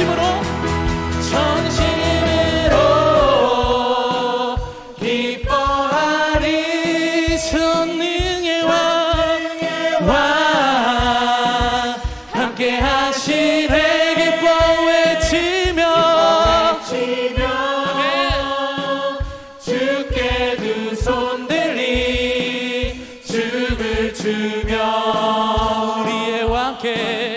전심으로 전심으로 기뻐하리 성능의 왕, 왕 함께 하시네 기뻐 외치며 주께 두 손 들리 죽을 추며 우리의 왕께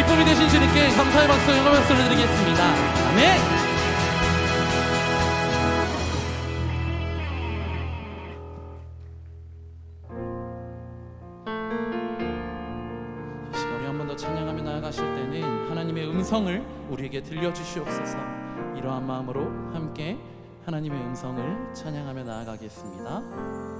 기쁨이 되신 주님께 감사의 박수, 영광 박수를 드리겠습니다. 아멘! 음성을 우리에게 들려주시옵소서 이러한 마음으로 함께 하나님의 음성을 찬양하며 나아가겠습니다.